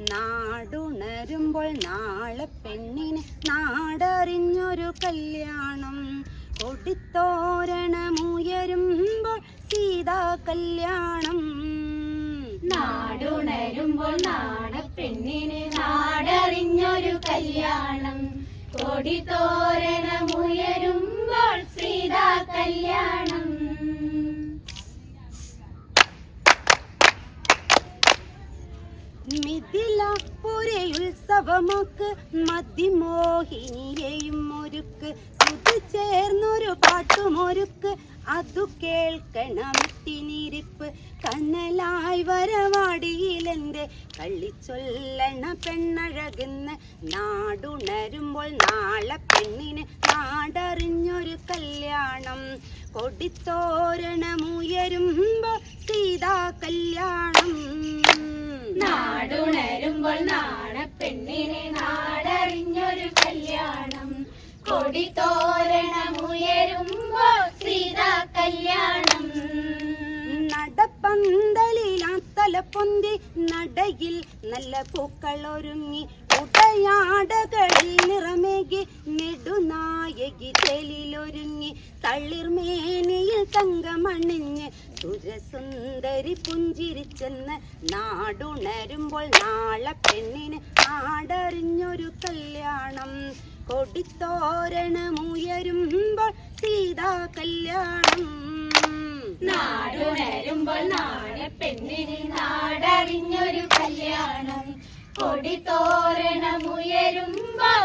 നാടുണരുമ്പോൾ നാളെ പെണ്ണിന് നാടറിഞ്ഞൊരു കല്യാണം. കൊടിത്തോരണമുയരുമ്പോൾ സീതാ കല്യാണം. നാടുണരുമ്പോൾ നാണപ്പെണ്ണിന് നാടറിഞ്ഞൊരു കല്യാണം. കൊടിത്തോരണമുയരുമ്പോൾ മിഥിലപുരയുത്സവമൊക്ക് മതിമോഹിനിയെയും ഒരുക്ക്. സുതി ചേർന്നൊരു പാട്ടുമൊരുക്ക്. അതു കേൾക്കണമിട്ടിനിരിപ്പ് കണ്ണലായി വരവാടിയിലെന്റെ കള്ളിച്ചൊല്ലണ പെണ്ണഴകുന്ന. നാടുണരുമ്പോൾ നാളെ പെണ്ണിന് നാടറിഞ്ഞൊരു കല്യാണം. കൊടിത്തോരണമുയരുമ്പോ സീതാ കല്യാണം നാണപ്പെണ്ണിന് നാടറിഞ്ഞൊരു കല്യാണം. കൊടിത്തോരണമുയരുമ്പോൾ സീതാ കല്യാണം. നടപ്പന്തലിലാത്തല പൊന്തി നടയിൽ നല്ല പൂക്കൾ ഒരുങ്ങി ഉടയാടകളിൽ നിറമേകി നെടുനായകി തെളിലൊരുങ്ങി തള്ളിർമേനിയിൽ തങ്കമണിഞ്ഞ് സുരസുന്ദരി പുഞ്ചിരിച്ചെന്ന് നാടുണരുമ്പോൾ നാളെ പെണ്ണിന് ആടറിഞ്ഞൊരു കല്യാണം. കൊടിത്തോരണമുയരുമ്പോൾ സീതാ കല്യാണം. നാടുണരുമ്പോൾ നാണപ്പെണ്ണിന് നാടറിഞ്ഞൊരു കല്യാണം. കൊടിത്തോരണമുയരുമ്പോൾ